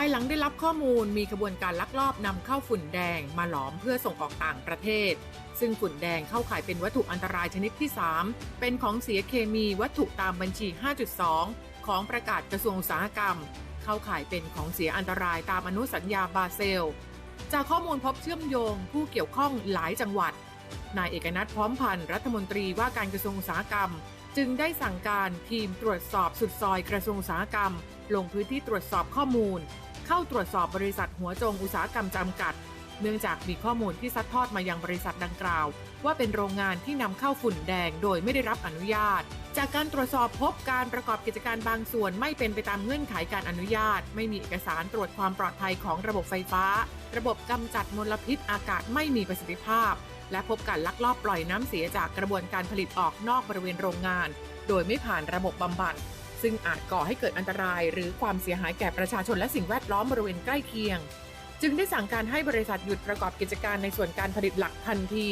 ายหลังได้รับข้อมูลมีขบวนการลักลอบนำเข้าฝุ่นแดงมาหลอมเพื่อส่งออกต่างประเทศ ซึ่งฝุ่นแดงเข้าข่ายเป็นวัตถุอันตรายชนิดที่ 3 เป็นของเสียเคมีวัตถุตามบัญชี 5.2 ของประกาศกระทรวงอุตสาหกรรม เข้าข่ายเป็นของเสียอันตรายตามอนุสัญญาบาเซล จากข้อมูลพบเชื่อมโยงผู้เกี่ยวข้องหลายจังหวัด นายเอกนัทพร้อมพันธ์รัฐมนตรีว่าการกระทรวงอุตสาหกรรม จึงได้สั่งการทีมตรวจสอบสุดซอยกระทรวงอุตสาหกรรม ลงพื้นที่ตรวจสอบข้อมูล เข้าตรวจสอบบริษัทหัวจงอุตสาหกรรมจำกัด เนื่องจากมีข้อมูลที่ซัดทอดมายังบริษัทดังกล่าว ว่าเป็นโรงงานที่นำเข้าฝุ่นแดงโดยไม่ได้รับอนุญาต จากการตรวจสอบพบการประกอบกิจการบางส่วนไม่เป็นไปตามเงื่อนไขการอนุญาต ไม่มีเอกสารตรวจความปลอดภัยของระบบไฟฟ้า ระบบกำจัดมลพิษอากาศไม่มีประสิทธิภาพ และพบการลักลอบปล่อยน้ำเสียจากกระบวนการผลิตออกนอกบริเวณโรงงาน โดยไม่ผ่านระบบบำบัด ซึ่งอาจก่อให้เกิดอันตรายหรือความเสียหายแก่ประชาชนและสิ่งแวดล้อมบริเวณใกล้เคียง จึงได้สั่งการให้บริษัทหยุดประกอบกิจการในส่วนการผลิตหลักทันที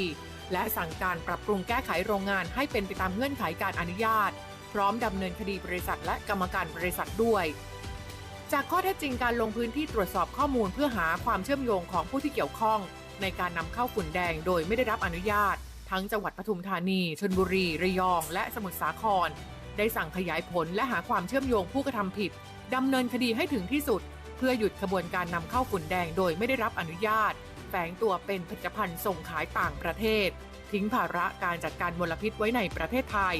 และสั่งการปรับปรุงแก้ไขโรงงานให้เป็นไปตามเงื่อนไขการอนุญาต พร้อมดำเนินคดีบริษัทและกรรมการบริษัทด้วย จากข้อเท็จจริงการลงพื้นที่ตรวจสอบข้อมูลเพื่อหาความเชื่อมโยงของผู้ที่เกี่ยวข้อง ในการนำเข้าฝุ่นแดงโดยไม่ได้รับอนุญาต ทั้งจังหวัดปทุมธานีชลบุรี ระยอง และสมุทรสาคร ได้สั่งขยายผลและหาความเชื่อมโยงผู้กระทำผิดดำเนินคดีให้ถึงที่สุด เพื่อหยุดขบวนการนำเข้าฝุ่นแดงโดยไม่ได้รับอนุญาตแฝงตัวเป็นผลิตภัณฑ์ส่งขายต่างประเทศ ทิ้งภาระการจัดการมลพิษไว้ในประเทศไทย